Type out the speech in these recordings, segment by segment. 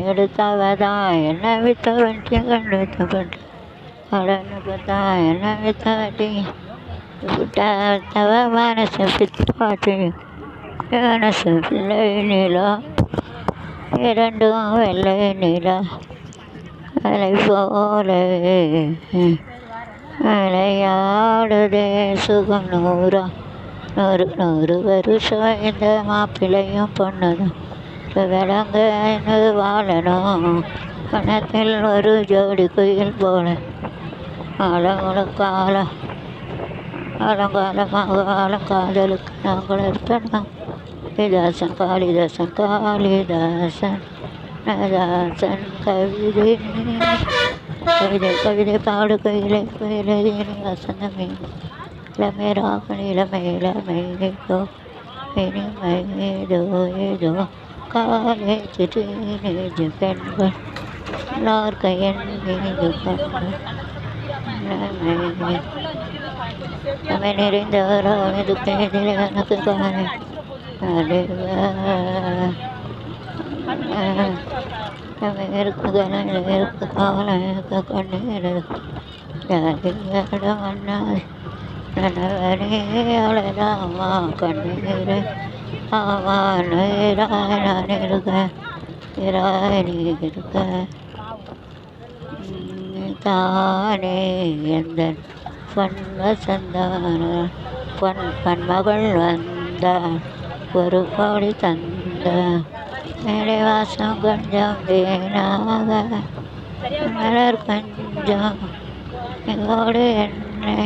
எடுத்தவதா? என்ன வித்தவன் கண் வித்தப்பட்டு கடனுக்கு பார்த்தா என்ன வித்த வித்தாட்டி விட்டவ மனசு பித்தாட்டி மனசு பிள்ளை நிலா? இரண்டும் வெள்ளை நிலா? அலை போல. விளையாடுதே சுகம் நூறா? நூறு நூறு வருஷம் இந்த மாப்பிள்ளையும் பொண்ணுதான் விலங்கு வாழணும் கணத்தில் ஒரு ஜோடி குயில் போல ஆழங்களும் காலம் காலங்காலமாக காதலுக்கு நாங்கள் இருக்கணும் காளிதாசன் காளிதாசன் காளிதாசன் நதாசன் கவிதை கவிதை கவிதை பாடு கையிலே கையிலே வசந்தமே இளமே ராகணி இளமை இளமை ஏதோ இனிமை ஏதோ ஏதோ. காலேஜ் டீனேஜ் பெண்கள் எல்லாருக்கும் என் பெண்கள் கண்கள் அவை நிறைந்தவரோ இது பேரில் எனக்கு காண அவை இருக்குதன இருக்கு காலம் எனக்கு கண்ணீர் இடம் அண்ணாது நனவனே அழலாமா கண்ணீர் ஆமா நான் இருக்க இராய் இருக்க. தானே எந்த பன்ம சந்தான பன் பன்மகள் வந்தாள் ஒரு கோடி தந்த. மேலே வாசம் கொஞ்சம் வீணாக மலர் கொஞ்சம் எங்கோடு என்னை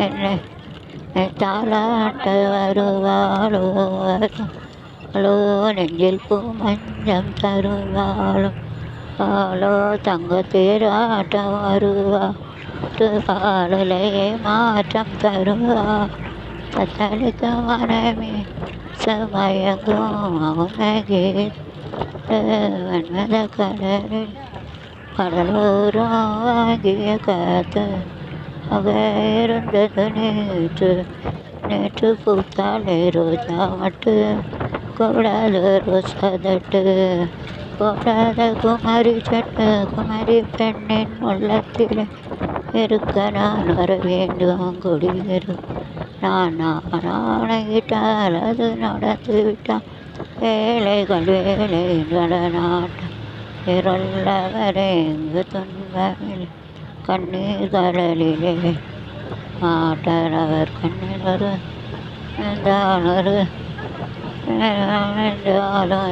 என்னை தாளாட்ட வருவாளோ அலோ நெஞ்சில் பூ மஞ்சம் தருவாளோ ஆளோ தங்க தேராட்டம் வருவா பாடலையே மாற்றம் தருவா தத்தளிக்க மனமே சமயங்கும் அவனகே. வன்மத கடலில் கடலோரம் ஆகிய காத்து அக நேற்று நேற்று பூத்தாலே ரோஜா மட்டு கூடாத ரோசா தட்டு போடாத குமரி சட்டு குமரி பெண்ணின் உள்ளத்தில் இருக்க நான் வர வேண்டும் குடியிரு நான் நானாகிட்டால் அது நடந்து விட்டால் வேலைகள் வேலை நடனாட்டம் இருளவரை எங்கு துன்பமில்லை. கண்ணீர் கடலிலே மாட்டவர் கண்ணில் ஒரு ஒரு என்றாலும்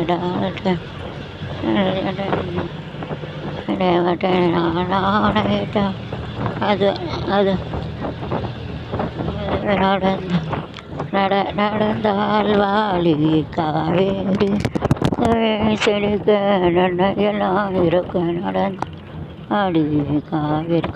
நானாகிட்டால் அது அது நடந்த நட நடந்தால் வாலி காவேரி செழிக்க நன்மையெல்லாம் இருக்க நடந்த ఆడి కావేరి